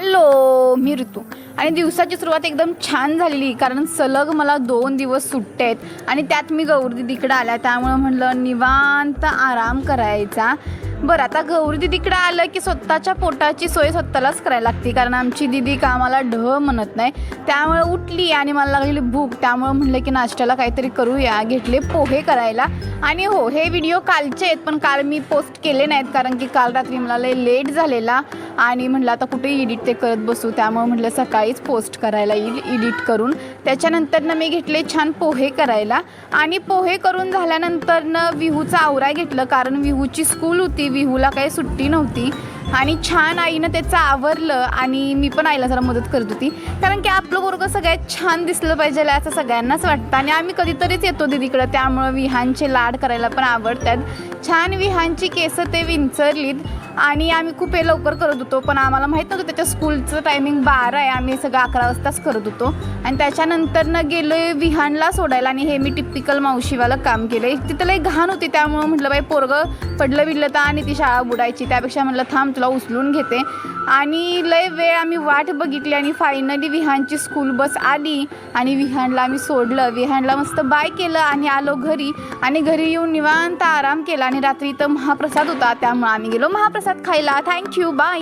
Hello मी ऋतू. आणि दिवसाची सुरुवात एकदम छान झालेली कारण सलग मला दोन दिवस सुट्टे आहेत. आणि त्यात मी गौरी तिकडं आल्या त्यामुळं म्हटलं निवांत आराम करायचा. बरं आता गौरी दिदीकडे आलं की स्वतःच्या पोटाची सोय स्वतःलाच करायला लागते कारण आमची दिदी कामाला ढ म्हणत नाही. त्यामुळे उठली आणि मला लागलेली भूक त्यामुळं म्हटलं की नाश्त्याला काहीतरी करूया घेतले पोहे करायला. आणि हो हे व्हिडिओ कालचे आहेत पण काल मी पोस्ट केले नाहीत कारण की काल रात्री मला लय लेट झालेला. आणि म्हटलं आता कुठे एडिट ते करत बसू त्यामुळे म्हटलं सकाळीच पोस्ट करायला येईल एडिट करून. त्याच्यानंतर ना मी घेतले छान पोहे करायला. आणि पोहे करून झाल्यानंतर न विहूचा आवरा घेतलं कारण विहूची स्कूल होती विहूला काही सुट्टी नव्हती. आणि छान आईनं त्याचं आवरलं आणि मी पण आईला जरा मदत करत होती. कारण की आपलं पोरगं सगळ्यात छान दिसलं पाहिजे असं सगळ्यांनाच वाटतं. आणि आम्ही कधीतरीच येतो दीदीकडं त्यामुळं विहानचे लाड करायला पण आवडतात. छान विहानची केसं ते विंचरलीत. आणि आम्ही खूप हे लवकर करत होतो पण आम्हाला माहीत नव्हतं त्याच्या स्कूलचं टायमिंग बारा आहे. आम्ही सगळं अकरा वाजताच करत होतो. आणि त्याच्यानंतर गेलो विहानला सोडायला आणि हे मी टिपिकल मावशीवालं काम केलं तिथं लई घाण होती त्यामुळं म्हटलं बाई पोरगं पडलं बिडलं तर आणि ती शाळा बुडायची. त्यापेक्षा म्हटलं थांब तुला उचलून घेते. आणि लय वेळ आम्ही वाट बघितली आणि फायनली विहानची स्कूल बस आली आणि विहानला आम्ही सोडलं. विहानला मस्त बाय केलं आणि आलो घरी. आणि घरी येऊन निवांत आराम केला आणि रात्री इथं महाप्रसाद होता त्यामुळं आम्ही गेलो महाप्रसाद. Kayla. Thank you. Bye.